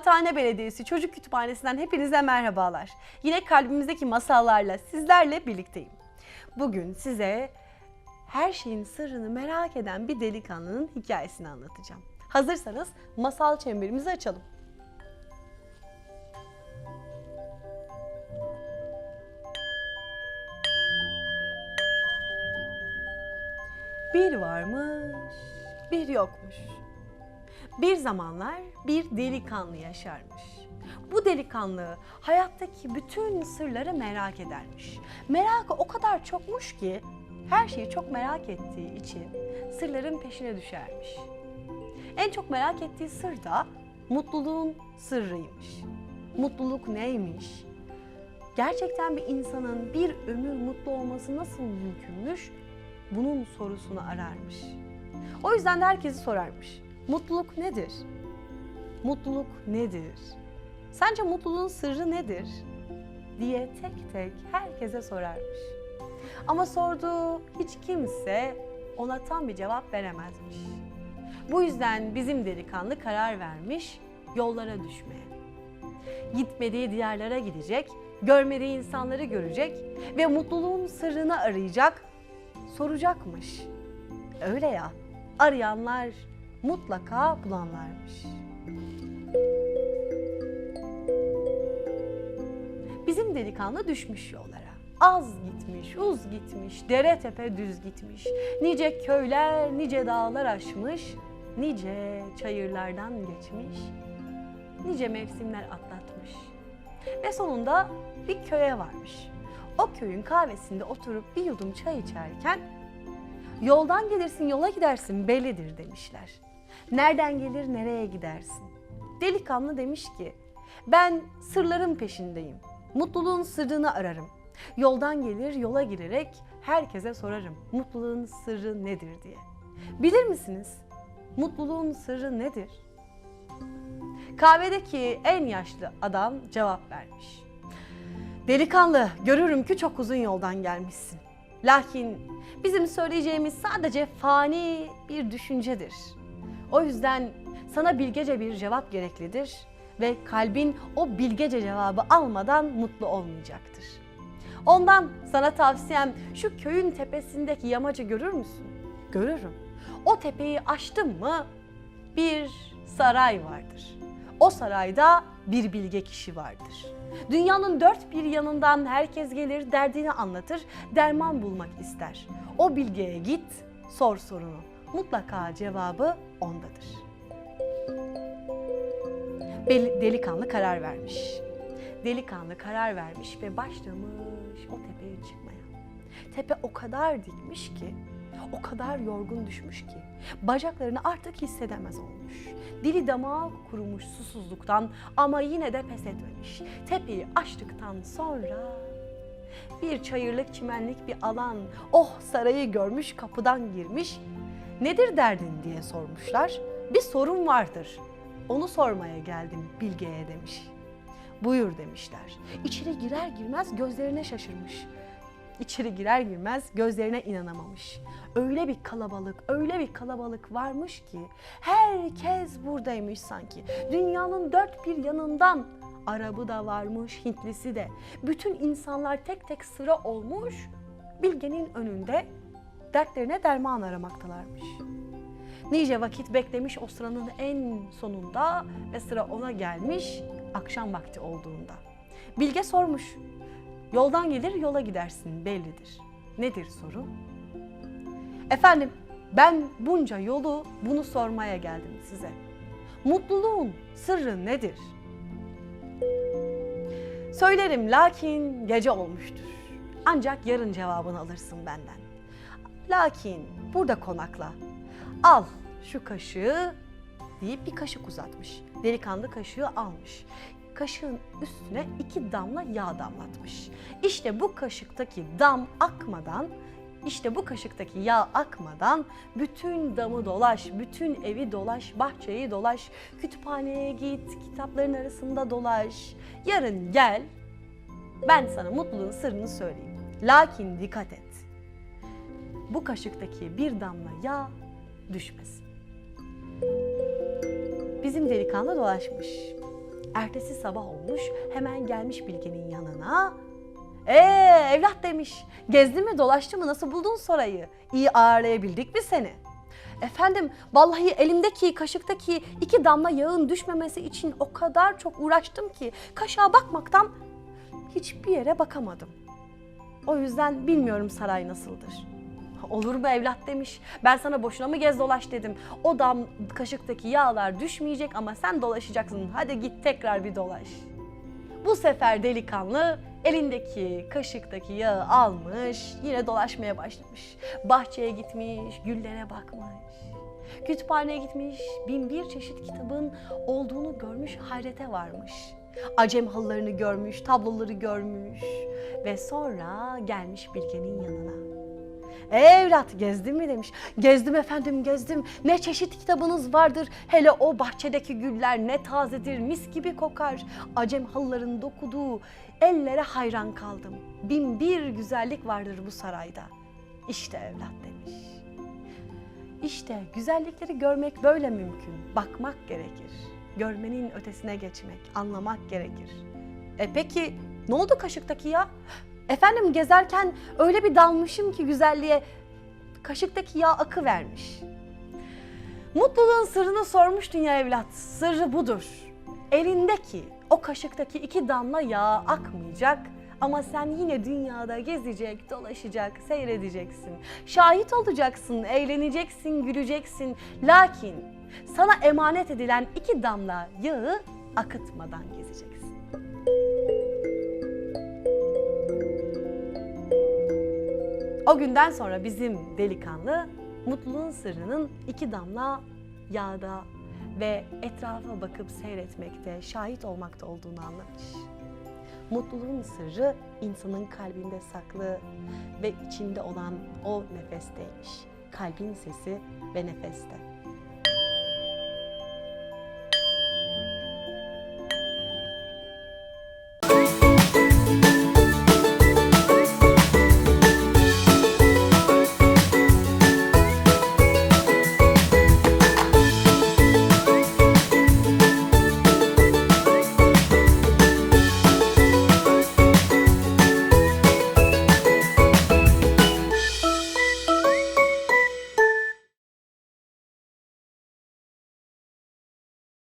Kıraathane Belediyesi Çocuk Kütüphanesi'nden hepinize merhabalar. Yine kalbimizdeki masallarla sizlerle birlikteyim. Bugün size her şeyin sırrını merak eden bir delikanlının hikayesini anlatacağım. Hazırsanız masal çemberimizi açalım. Bir varmış, bir yokmuş. Bir zamanlar bir delikanlı yaşarmış. Bu delikanlı hayattaki bütün sırları merak edermiş. Merakı o kadar çokmuş ki her şeyi çok merak ettiği için sırların peşine düşermiş. En çok merak ettiği sır da mutluluğun sırrıymış. Mutluluk neymiş? Gerçekten bir insanın bir ömür mutlu olması nasıl mümkünmüş? Bunun sorusunu ararmış. O yüzden de herkesi sorarmış. Mutluluk nedir? Mutluluk nedir? Sence mutluluğun sırrı nedir? diye tek tek herkese sorarmış. Ama sorduğu hiç kimse ona tam bir cevap veremezmiş. Bu yüzden bizim delikanlı karar vermiş yollara düşmeye. Gitmediği diyarlara gidecek, görmediği insanları görecek ve mutluluğun sırrını arayacak, soracakmış. Öyle ya, arayanlar mutlaka bulanlarmış. Bizim delikanlı düşmüş yollara. Az gitmiş, uz gitmiş, dere tepe düz gitmiş. Nice köyler, nice dağlar aşmış, nice çayırlardan geçmiş, nice mevsimler atlatmış. Ve sonunda bir köye varmış. O köyün kahvesinde oturup bir yudum çay içerken Yoldan gelirsin yola gidersin bellidir demişler. Nereden gelir nereye gidersin? Delikanlı demiş ki ben sırların peşindeyim. Mutluluğun sırrını ararım. Yoldan gelir yola girerek herkese sorarım. Mutluluğun sırrı nedir diye. Bilir misiniz? Mutluluğun sırrı nedir? Kahvedeki en yaşlı adam cevap vermiş. Delikanlı, görürüm ki çok uzun yoldan gelmişsin. Lakin bizim söyleyeceğimiz sadece fani bir düşüncedir. O yüzden sana bilgece bir cevap gereklidir ve kalbin o bilgece cevabı almadan mutlu olmayacaktır. Ondan sana tavsiyem şu köyün tepesindeki yamacı görür müsün? Görürüm. O tepeyi aştın mı bir saray vardır. O sarayda bir bilge kişi vardır. Dünyanın dört bir yanından herkes gelir, derdini anlatır, derman bulmak ister. O bilgeye git, sor sorunu. Mutlaka cevabı ondadır. Delikanlı karar vermiş. Delikanlı karar vermiş ve başlamış o tepeye çıkmaya. Tepe o kadar dikmiş ki, o kadar yorgun düşmüş ki bacaklarını artık hissedemez olmuş. Dili damağı kurumuş susuzluktan ama yine de pes etmemiş. Tepeyi aştıktan sonra bir çayırlık çimenlik bir alan. Oh sarayı görmüş kapıdan girmiş. Nedir derdin diye sormuşlar. Bir sorun vardır. Onu sormaya geldim bilgeye demiş. Buyur demişler. İçeri girer girmez gözlerine şaşırmış. İçeri girer girmez gözlerine inanamamış. Öyle bir kalabalık, öyle bir kalabalık varmış ki herkes buradaymış sanki. Dünyanın dört bir yanından Arabı da varmış, Hintlisi de. Bütün insanlar tek tek sıra olmuş. Bilge'nin önünde dertlerine derman aramaktalarmış. Nice vakit beklemiş o sıranın en sonunda ve sıra ona gelmiş akşam vakti olduğunda. Bilge sormuş. Yoldan gelir yola gidersin bellidir. Nedir soru? Efendim ben bunca yolu bunu sormaya geldim size. Mutluluğun sırrı nedir? Söylerim lakin gece olmuştur. Ancak yarın cevabını alırsın benden. Lakin burada konakla. Al şu kaşığı deyip bir kaşık uzatmış. Delikanlı kaşığı almış. Kaşığın üstüne iki damla yağ damlatmış. İşte bu kaşıktaki dam akmadan işte bu kaşıktaki yağ akmadan bütün damı dolaş, bütün evi dolaş, bahçeyi dolaş, kütüphaneye git, kitapların arasında dolaş. Yarın gel, ben sana mutluluğun sırrını söyleyeyim. Lakin dikkat et. Bu kaşıktaki bir damla yağ düşmesin. Bizim delikanlı dolaşmış. Ertesi sabah olmuş, hemen gelmiş Bilge'nin yanına. Ee evlat demiş, gezdi mi dolaştı mı nasıl buldun sorayı? İyi ağırlayabildik mi seni? Efendim vallahi elimdeki kaşıktaki iki damla yağın düşmemesi için o kadar çok uğraştım ki kaşığa bakmaktan hiçbir yere bakamadım. O yüzden bilmiyorum saray nasıldır. Olur mu evlat demiş. Ben sana boşuna mı gez dolaş dedim. O dam kaşıktaki yağlar düşmeyecek ama sen dolaşacaksın. Hadi git tekrar bir dolaş. Bu sefer delikanlı elindeki kaşıktaki yağı almış, yine dolaşmaya başlamış. Bahçeye gitmiş, güllere bakmış. Kütüphaneye gitmiş, bin bir çeşit kitabın olduğunu görmüş, hayrete varmış. Acem halılarını görmüş, tabloları görmüş ve sonra gelmiş Bilge'nin yanına. Evlat gezdin mi demiş. Gezdim efendim gezdim. Ne çeşit kitabınız vardır. Hele o bahçedeki güller ne tazedir, mis gibi kokar. Acem halıların dokuduğu ellere hayran kaldım. Bin bir güzellik vardır bu sarayda. İşte evlat demiş. İşte güzellikleri görmek böyle mümkün. Bakmak gerekir. Görmenin ötesine geçmek, anlamak gerekir. E peki ne oldu kaşıktaki ya? Efendim gezerken öyle bir dalmışım ki güzelliğe kaşıktaki yağ akı vermiş. Mutluluğun sırrını sormuştun ya evlat. Sırrı budur. Elindeki o kaşıktaki iki damla yağ akmayacak ama sen yine dünyada gezecek, dolaşacak, seyredeceksin. Şahit olacaksın, eğleneceksin, güleceksin. Lakin sana emanet edilen iki damla yağı akıtmadan gezeceksin. O günden sonra bizim delikanlı mutluluğun sırrının iki damla yağda ve etrafa bakıp seyretmekte, şahit olmakta olduğunu anlamış. Mutluluğun sırrı insanın kalbinde saklı ve içinde olan o nefesteymiş. Kalbin sesi ve nefeste.